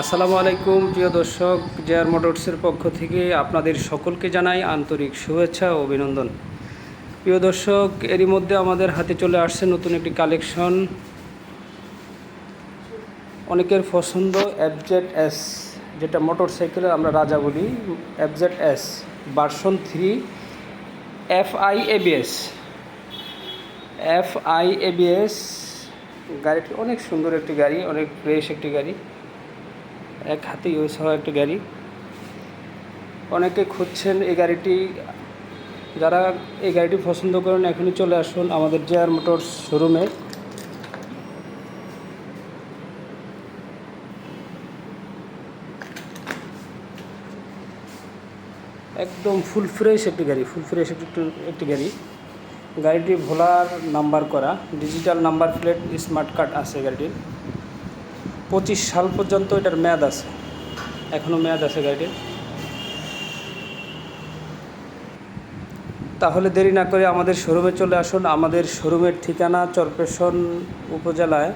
আসসালামু আলাইকুম, প্রিয় দর্শক জেআর মোটরসের পক্ষ থেকে আপনাদের সকলকে জানাই আন্তরিক শুভেচ্ছা ও অভিনন্দন। প্রিয় দর্শক, এরই মধ্যে আমাদের হাতে চলে আসছে নতুন একটি কালেকশন। অনেকের পছন্দ এফজেড এস যেটা মোটর সাইকেলে আমরা রাজা বলি। FZ S version three F I ABS F I ABS গাড়িটি অনেক সুন্দর একটি গাড়ি, অনেক ফ্রেশ একটি গাড়ি। এক হাতে ইউজ হওয়া একটি গাড়ি। অনেকে খুঁজছেন এই গাড়িটি। যারা এই গাড়িটি পছন্দ করেন, এখনই চলে আসুন আমাদের জেআর মোটরস শোরুমে। একদম ফুল ফ্রেশ একটি গাড়ি, ফুল ফ্রেশ একটি একটি গাড়ি। গাড়িটি ভোলার নাম্বার করা, digital number plate, smart card আছে গাড়িটির। পঁচিশ সাল পর্যন্ত এটার মেয়াদ আছে। এখনও মেয়াদ আছে গাড়িটির। তাহলে দেরি না করে আমাদের শোরুমে চলে আসুন। আমাদের শোরুমের ঠিকানা চরপেশন উপজেলায়।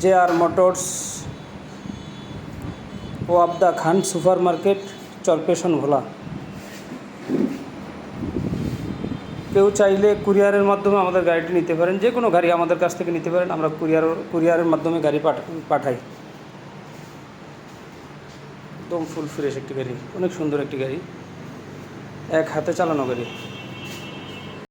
জে আর মোটরস ও আবদা খান সুপার মার্কেট চরপেশন ভোলা। কেউ চাইলে কুরিয়ারের মাধ্যমে আমাদের গাড়িটি নিতে পারেন, যে কোনো গাড়ি আমাদের কাছ থেকে নিতে পারেন, আমরা কুরিয়ার, কুরিয়ারের মাধ্যমে গাড়ি পাঠা- পাঠাই। একদম ফুল ফ্রেশ একটি গাড়ি, অনেক সুন্দর একটি গাড়ি। এক হাতে চালানো গাড়ি।